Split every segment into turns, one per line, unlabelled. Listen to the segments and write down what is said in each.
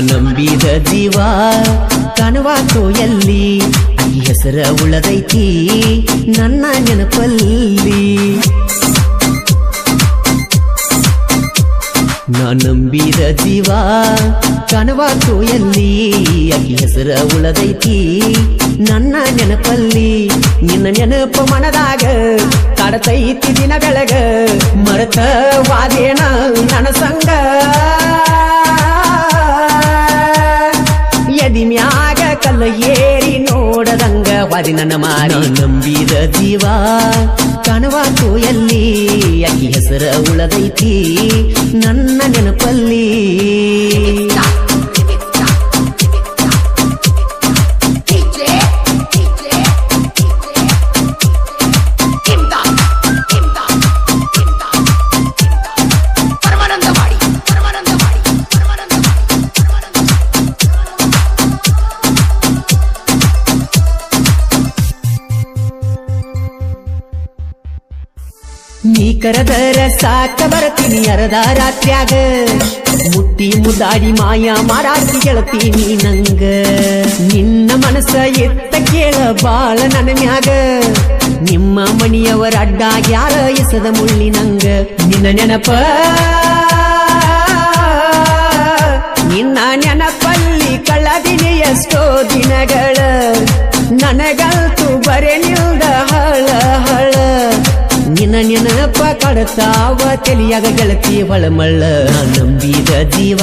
ನಂಬಿದ ಜೀವ ಕನವಾತೋ ಎಲ್ಲಿ? ಹೆಸರ ಉಳದೈತಿ ನನ್ನ ನೆನಪಲ್ಲಿ. ನಂಬಿದ ಜೀವ ಕಣವ ಎಲ್ಲಿ ಅಕ್ಕಿ ಹೆಸರ ಉಳದೈತಿ. ನನ್ನ ನೆನಪಲ್ಲಿ, ನಿನ್ನ ನೆನಪ ಮನದಾಗ ತಡತೈತಿ ದಿನ ಬೆಳಗ ಮರತ ವಾದೇನ ನನ್ನ ಸಂಗ? ಎದಿ ಮ್ಯಾಗ ಕಲ್ಲ ಏರಿ ನೋಡದಂಗ ವಾದಿ ನನ್ನ ಮಾರಿ. ನಂಬಿದ ಜೀವ ಕನವಾತು ಎಲ್ಲಿ ಅಕ್ಕಿ ಹೆಸರ ಉಳದೈತಿ. ನನ್ನ ನೆನಪಲ್ಲಿ ನೀ ಕರದರ ಸಾಕ ಬರತೀನಿ ಅರದ ರಾತ್ರ್ಯಾಗ. ಮುಟ್ಟಿ ಮುದ್ದಾಡಿ ಮಾಯ ಮಾರಾತಿ ಗೆಳತೀನಿ ನಂಗ. ನಿನ್ನ ಮನಸ್ಸ ಎತ್ತ ಕೇಳ ಬಾಳ ನನ್ನ ನಿಮ್ಮ ಮಣಿಯವರ ಅಡ್ಡಾಗ್ಯಾರ ಎಸದ ಮುಳ್ಳಿ ನಂಗ. ನಿನ್ನ ನೆನಪ. ನಿನ್ನ ನೆನಪಲ್ಲಿ ಕಳದಿನಿ ಎಷ್ಟೋ ದಿನಗಳ. ನನಗಂತೂ ಕಡತಾವ ತಲಿಯಾಗ ಗೆಳತಿ ಹೊಳಮಳ್ಳ ನಂಬಿದ ಜೀವ.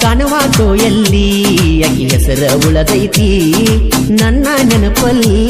ಕಾಣವಾತೋ ಎಲ್ಲಿ ಅಗಿ ಹೆಸರ ಉಳದೈತಿ ನನ್ನ ನೆನಪಲ್ಲಿ.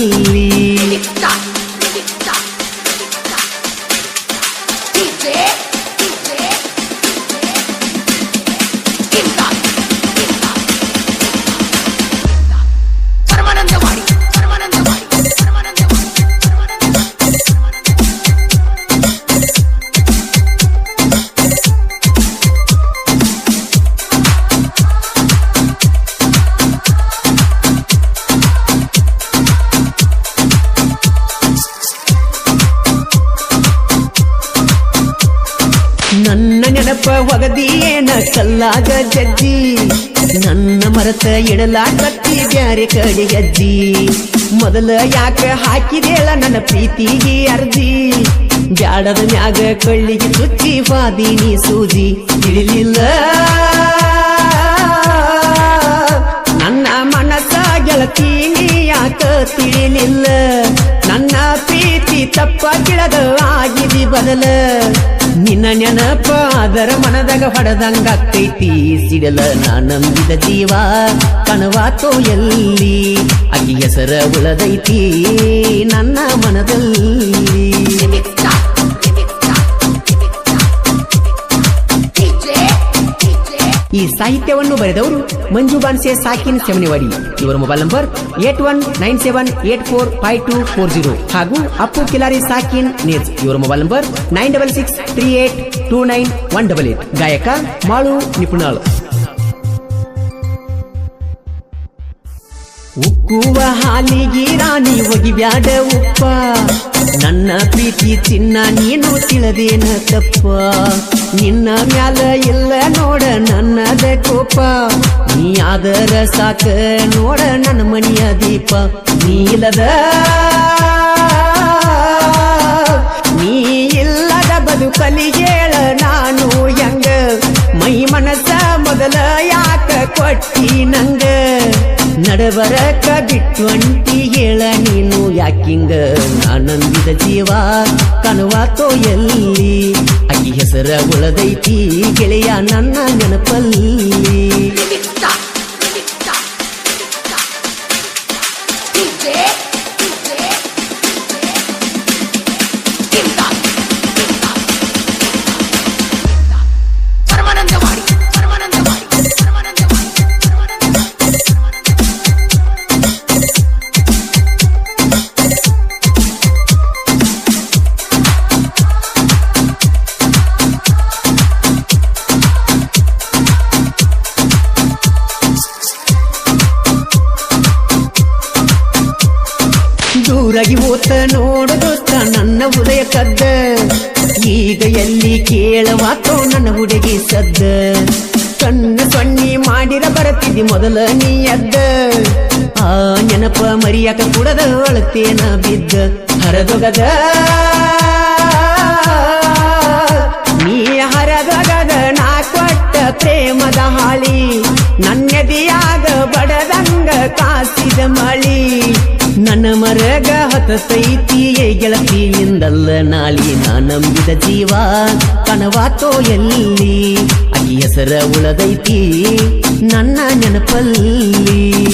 ಕಲ್ಲಾಗ ಜಜ್ಜಿ. ನನ್ನ ಮರತ ಇಡಲಾ ಕತ್ತಿ ಬ್ಯಾರೆ ಕಡೆ ಅಜ್ಜಿ ಮೊದಲ ಯಾಕ ಹಾಕಿದೇಳ ನನ್ನ ಪ್ರೀತಿಗೆ ಅರ್ಜಿ. ಬ್ಯಾಡದ ಮ್ಯಾಗ ಕಳ್ಳಿಗೆ ಚುಚ್ಚಿ ಬಾದಿನಿ ಸೂಜಿ. ತಿಳಿಲಿಲ್ಲ. ನನ್ನ ಮನಸ್ಸ ಗೆಳತಿ ಯಾಕ ತಿಳಿಲಿಲ್ಲ. ನನ್ನ ಪ್ರೀತಿ ತಪ್ಪ ಕಿಳದ ಆಗಿದಿ ಬದಲ. ನಿನ್ನ ನೆನಪ ಅದರ ಮನದಾಗ ಹೊಡೆದಂಗಾಗ್ತೈತಿ. ಸಿಡಲ ನಾ ನಂಬಿದ ಜೀವ ಕನವಾತೋ ಎಲ್ಲಿ? ಅಗಿ ಹೆಸರ ಉಳದೈತಿ ನನ್ನ ಮನದಲ್ಲಿ. ಈ ಸಾಹಿತ್ಯವನ್ನು ಬರೆದವರು ಮಂಜು ಬಾನ್ಸೆ ಸಾಕಿನ್ ಸೆಮನಿವಾಡಿ. ಇವರ mobile number eight one nine seven eight four five two four zero ಹಾಗೂ ಅಪ್ಪು ಕಿಲಾರಿ ಸಾಕಿನ್ ನೇಜ್ ಇವರ mobile number nine double six three eight two nine one double eight. ಗಾಯಕ ಮಾಳು ನಿಪುಣಾಳು. ಉಕ್ಕುವ ಹಾಲಿಗೆ ರಾಣಿ ಒಗಿಬ್ಯಾಡ ಉಪ್ಪ. ನನ್ನ ಪ್ರೀತಿ ಚಿನ್ನ ನೀನು ತಿಳದೇನ ತಪ್ಪ. ನಿನ್ನ ಮ್ಯಾಲ ಇಲ್ಲ ನೋಡ ನನ್ನದ ಕೋಪ. ನೀ ಆದರ ಸಾಕ ನೋಡ ನನ್ನ ಮನಿಯ ದೀಪ. ನೀಲದ ನೀ ಇಲ್ಲದ ಬದುಕಲಿ ಹೇಳ ನಾನು ಹೆಂಗ. ಮೈ ಮನಸ್ಸ ಮೊದಲ ಯಾಕ ಕೊಟ್ಟಿ ನಂಗ? ನಡಬರಕ ಬಿಟ್ಟು ಅಂಟಿ ಹೇಳ ನೀನು ಯಾಕಿಂಗ ನಾನಂದಿದ ಜೀವ ಕನವಾತೋ ಎಲ್ಲಿ? ಅಕ್ಕಿ ಹೆಸರ ಉಳದೈತಿ ಗೆಳೆಯ ನನ್ನ ನೆನಪಲ್ಲಿ. ಕದ್ದ ಈಗ ಎಲ್ಲಿ ಕೇಳವಾತೋ ನನ್ನ ಹುಡುಗಿ ಸದ್ದ. ಕಣ್ಣ ಸೊಣ್ಣಿ ಮಾಡಿರ ಬರತಿದ್ದಿ ಮೊದಲ ನೀ ಎದ್ದ. ಆ ನೆನಪ ಮರಿಯಾಕ ಕೂಡದ ಅಳತೇನ ಬಿದ್ದ. ಹರದೊಗದ. ನೀ ಹರದೊಗದ ನಾ ಕೊಟ್ಟ ಪ್ರೇಮದ ಹಾಳಿ. ನನ್ನದಿಯಾಗ ಬಡದಂಗ ಕಾಸಿದ ಮಳಿ. ನನ್ನ ಮರಗ ಹತತೈತಿ ಗೆಳತಿಯಿಂದಲ್ಲ ನಾಳಿ ನಾ ನಂಬಿದ ಜೀವ ಕನವಾತೋ ಎಲ್ಲಿ? ಅಗಿ ಹೆಸರ ಉಳದೈತಿ, ನನ್ನ ನೆನಪಲ್ಲಿ.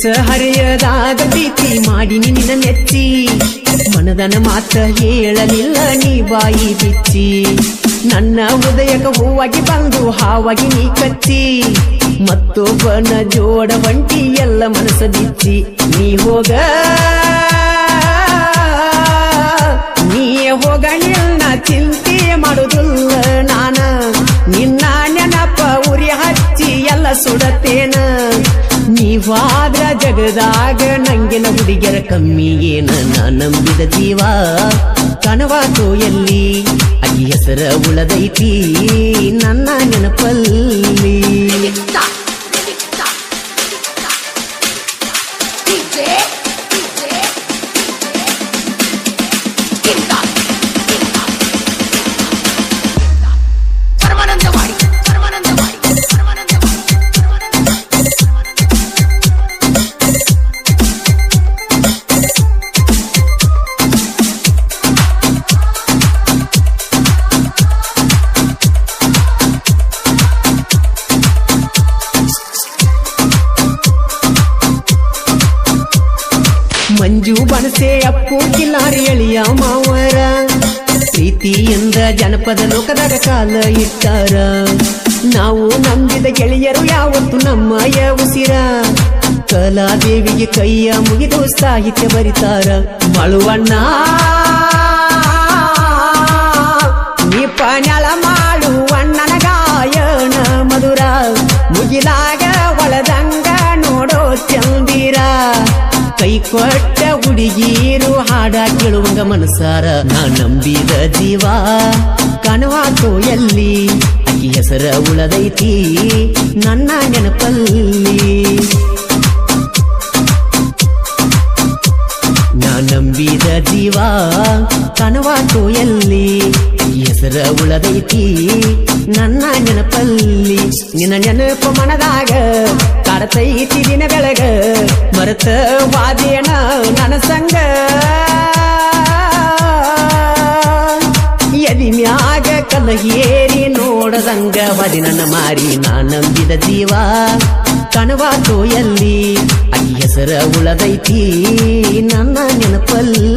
ಹುಚ್ಚ ಹರಿಯದಾದ ಪ್ರೀತಿ ಮಾಡಿ ನಿನ್ನ ನೆಚ್ಚಿ. ಮನದನ ಮಾತ ಹೇಳಲಿಲ್ಲ ನೀ ಬಾಯಿ ಬಿಚ್ಚಿ. ನನ್ನ ಹೃದಯಕ ಹೂವಾಗಿ ಬಂದು ಹಾವಾಗಿ ನೀ ಕಚ್ಚಿ. ಮತ್ತೊಬ್ಬನ ಜೋಡ ಬಂಟಿ ಎಲ್ಲ ಮನಸ್ಸ ಬಿಚ್ಚಿ. ನೀ ಹೋಗ. ನೀ ಹೋಗ, ನಿನ್ನ ಚಿಂತೆ ಮಾಡುದಿಲ್ಲ ನಾನ. ನಿನ್ನ ನೆನಪ ಉರಿ ಹಚ್ಚಿ ಎಲ್ಲ ಸುಡತೇನ ಜಗದಾಗ ನಂಗಿನ ಹುಡುಗಿಯರ ಕಮ್ಮಿ ಏನ ನಂಬಿದ ಜೀವ. ಕಣವಾತು ಎಲ್ಲಿ? ಅಗಿ ಹೆಸರ ಉಳದೈತಿ. ನನ್ನ ನೆನಪಲ್ಲಿ ಪ್ರೀತಿಯಿಂದ ಜನಪದ ಲೋಕದಾಗ ಕಾಲ ಇಟ್ಟಾರ. ನಾವು ನಂಬಿದ ಗೆಳೆಯರು ಯಾವತ್ತು ನಮ್ಮಯ ಉಸಿರ. ಕಲಾದೇವಿಗೆ ಕೈಯ ಮುಗಿದು ಸಾಹಿತ್ಯ ಬರಿತಾರ. ಮಳುವಣ್ಣ ನಿಪಣಳ ಮಾಡುವಣ್ಣನ ಗಾಯನ ಮಧುರ. ಮುಗಿಲಾಗ ಒಳದಂಗ ನೋಡೋ ಚಂದಿರ. ಕೈ ಕೊಟ್ಟ ಹುಡುಗೀರು ಹಾಡ ಕೇಳುವಂಗ ಮನಸಾರ ನಾ ನಂಬಿದ ಜೀವ, ಕನವಾತೋ ಎಲ್ಲಿ? ಹೆಸರ ಉಳದೈತಿ, ನನ್ನ ನೆನಪಲ್ಲಿ. ನಾ ನಂಬಿದ ಜೀವ, ಕನವಾತು ಎಲ್ಲಿ? ಹೆಸರ ಉಳದೈತಿ, ನನ್ನ ನೆನಪಲ್ಲಿ. ನಿನ್ನ ನೆನಪು ಮನದಾಗ ಕಾಡತೈತಿ ದಿನ ಬೆಳಗ, ಮರತ ವಾದೇನ ನನ್ನ ಸಂಗ ಎದಿ ಮ್ಯಾಗ ಕಲ್ಲ ಏರಿ ನೋಡದಂಗ ಬದಿ ನನ್ನ ಮಾರಿ ನಾ ನಂಬಿದ ಜೀವ ಕನವಾತು ಎಲ್ಲಿ ಅಕ್ಕಿ ಹೆಸರ ಉಳದೈತಿ, ನನ್ನ ನೆನಪಲ್ಲಿ.